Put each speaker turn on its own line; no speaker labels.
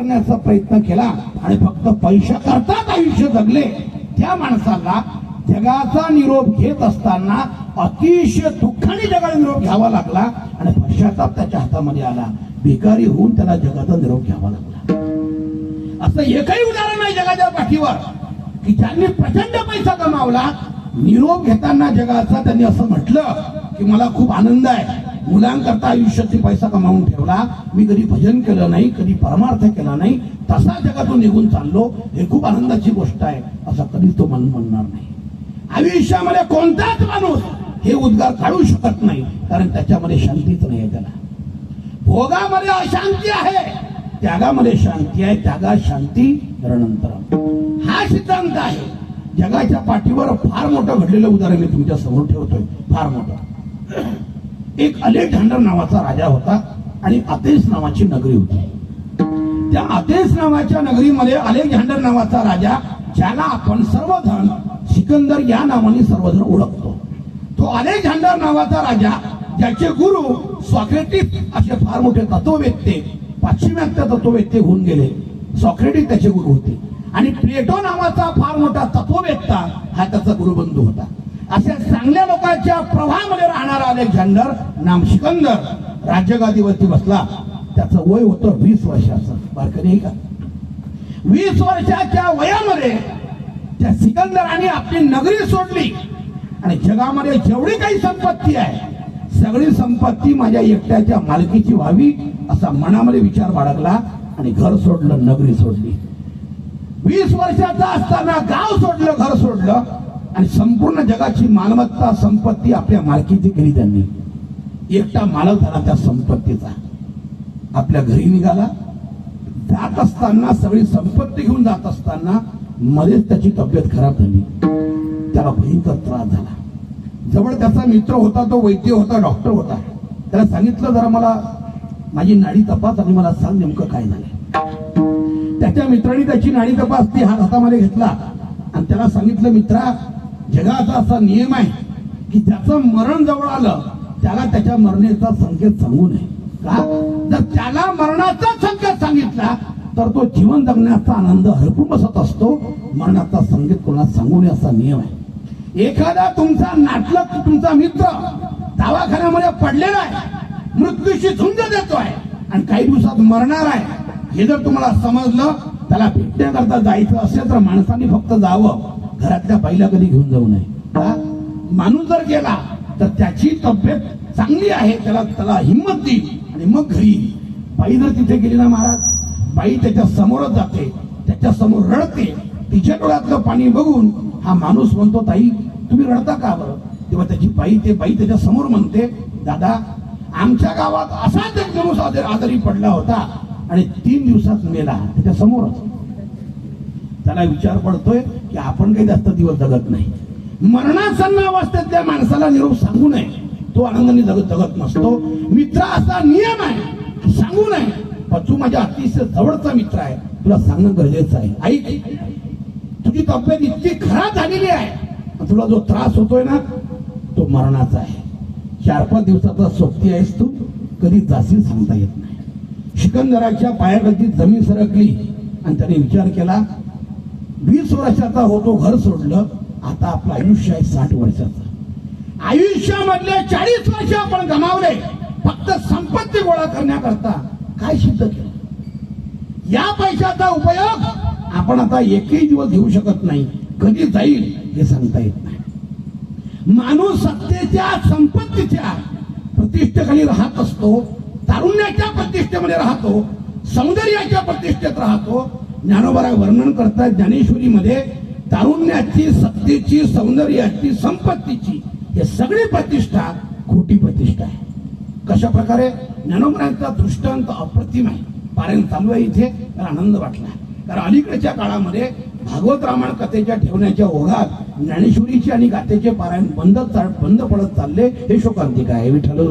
करण्याचा प्रयत्न केला आणि फक्त पैशा करताच आयुष्य जगले. त्या माणसाला जगाचा निरोप घेत असताना अतिशय दुःखाने जगाला निरोप घ्यावा लागला आणि पश्चाताप त्याच्या हातामध्ये आला. भिकारी होऊन त्याला जगाचा निरोप घ्यावा लागला. असं एकही उदाहरण नाही जगाच्या पाठीवर की ज्यांनी प्रचंड पैसा कमावला निरोप घेताना जगाचा त्यांनी असं म्हटलं की मला खूप आनंद आहे. मुलांकरता आयुष्याचे पैसा कमावून ठेवला. मी कधी भजन केलं नाही कधी परमार्थ केला नाही. तसा जगातून निघून चाललो हे खूप आनंदाची गोष्ट आहे असं कधी तो मन म्हणणार नाही. आयुष्यामध्ये कोणताच माणूस हे उद्गार काढू शकत नाही कारण त्याच्यामध्ये शांतीच नाही आहे त्याला. भोगामध्ये अशांती आहे त्यागामध्ये शांती आहे त्यागात शांती नंतर हा सिद्धांत आहे. जगाच्या पाठीवर फार मोठं घडलेलं उदाहरण मी तुमच्यासमोर ठेवतोय. फार मोठं. एक अलेक्झांडर नावाचा राजा होता आणि अथेन्स नावाची नगरी होती. त्या अथेन्स नावाच्या नगरीमध्ये अलेक्झांडर नावाचा राजा ज्याला आपण सर्वजण सिकंदर या नावाने सर्वजण ओळखतो. तो अलेक्झांडर नावाचा राजा ज्याचे गुरु सॉक्रेटिस असे फार मोठे तत्ववेत्ते पाश्चिमात्य तत्ववेत्ते होऊन गेले. सॉक्रेटिस त्याचे गुरु होते. आणि प्लेटो नावाचा फार मोठा तत्ववेत्ता हा त्याचा गुरुबंधू होता. अशा चांगल्या लोकांच्या प्रवाहामध्ये राहणारा अलेक्झांडर नाम सिकंदर राज्यगादीवरती बसला. त्याचं वय होतं वीस वर्षाचं. बारकरी का? वीस वर्षाच्या वयामध्ये त्या सिकंदराने आपली नगरी सोडली. आणि जगामध्ये जेवढी काही संपत्ती आहे सगळी संपत्ती माझ्या एकट्याच्या मालकीची व्हावी असा मनामध्ये विचार बाळगला आणि घर सोडलं नगरी सोडली. वीस वर्षाचा असताना गाव सोडलं घर सोडलं. आणि संपूर्ण जगाची मालमत्ता संपत्ती आपल्या मालकीची केली त्यांनी. एकटा मालक झाला त्या संपत्तीचा. आपल्या घरी निघाला. जात असताना सगळी संपत्ती घेऊन जात असताना मध्येच त्याची तब्येत खराब झाली. त्याला भयंकर त्रास झाला. जवळ त्याचा मित्र होता तो वैद्य होता डॉक्टर होता. त्याला सांगितलं जरा मला माझी नाडी तपास आणि मला सांग नेमकं काय झालं त्याच्या मित्राने त्याची नाडी तपासली हा हातामध्ये घेतला. आणि त्याला सांगितलं मित्रा जगाचा असा नियम आहे की त्याचं मरण जवळ आलं त्याला त्याच्या मरणेचा संकेत सांगू नये. का? जर त्याला मरणाचा संकेत सांगितला तर तो जीवन जगण्याचा आनंद हरपून बसत असतो. मरणाचा संकेत कोणाला सांगू नये असा नियम आहे. एखादा तुमचा नाटलक तुमचा मित्र दवाखान्यामध्ये पडलेला आहे मृत्यूशी झुंज देतो आहे आणि काही दिवसात मरणार आहे. हे जर तुम्हाला समजलं त्याला भेटण्याकरता जायचं असेल तर माणसाने फक्त जावं. घरातल्या बाईला कधी घेऊन जाऊ नये. माणूस जर गेला तर त्याची तब्येत चांगली आहे त्याला त्याला हिंमत देईल आणि मग घरी बाई जर तिथे गेली ना महाराज बाई त्याच्या समोरच जाते त्याच्यासमोर रडते. तिच्या डोळ्यातलं पाणी बघून हा माणूस म्हणतो ताई तुम्ही रडता का बरं? तेव्हा त्याची बाई ते बाई त्याच्यासमोर म्हणते दादा आमच्या गावात असाच एक माणूस आजारी पडला होता आणि तीन दिवसात मेला त्याच्या समोरच. त्याला विचार पडतोय की आपण काही जास्त दिवस जगत नाही. मरणासन्न अवस्थेतल्या माणसाला निरोप सांगू नये. तो आनंदाने जगत जगत नसतो. मित्र असा नियम आहे. सांगू नये. पण तू माझ्या अतिशय जवळचा मित्र आहे. तुला सांगणं गरजेचं आहे. ऐक. तुझी तब्येत इतकी खराब झालेली आहे. तुला जो त्रास होतोय ना तो मरणाचा आहे. चार पाच दिवसाचा सोबती आहेस तू. कधी जाशील सांगता येत नाही. शिकंदराच्या पायाखालची जमीन सरकली आणि त्याने विचार केला वीस वर्षाचा होतो घर सोडलं. आता आपलं आयुष्य आहे साठ वर्षाचं. आयुष्यामधले चाळीस वर्ष आपण गमावले. फक्त संपत्ती गोळा करण्याकरता काय सिद्ध केलं? या पैशाचा उपयोग आपण आता एकही दिवस घेऊ शकत नाही. कधी जाईल हे सांगता येत नाही. माणूस सत्तेच्या संपत्तीच्या प्रतिष्ठेखाली राहत असतो तारुण्याच्या प्रतिष्ठेमध्ये राहतो सौंदर्याच्या प्रतिष्ठेत राहतो ज्ञानोबरा वर्णन करतात ज्ञानेश्वरीमध्ये तारुण्याची सत्तेची सौंदर्याची संपत्तीची हे सगळी प्रतिष्ठा खोटी प्रतिष्ठा आहे. कशा प्रकारे ज्ञानोबरांचा दृष्टांत अप्रतिम आहे. पारायण चालू आहे इथे तर आनंद वाटला. कारण अलीकडच्या काळामध्ये भागवत रामायण कथेच्या ठेवण्याच्या ओघात ज्ञानेश्वरीची आणि गाथेचे पारायण बंद बंद पडत चालले हे शोकांतिक आहे. विठ्ठल.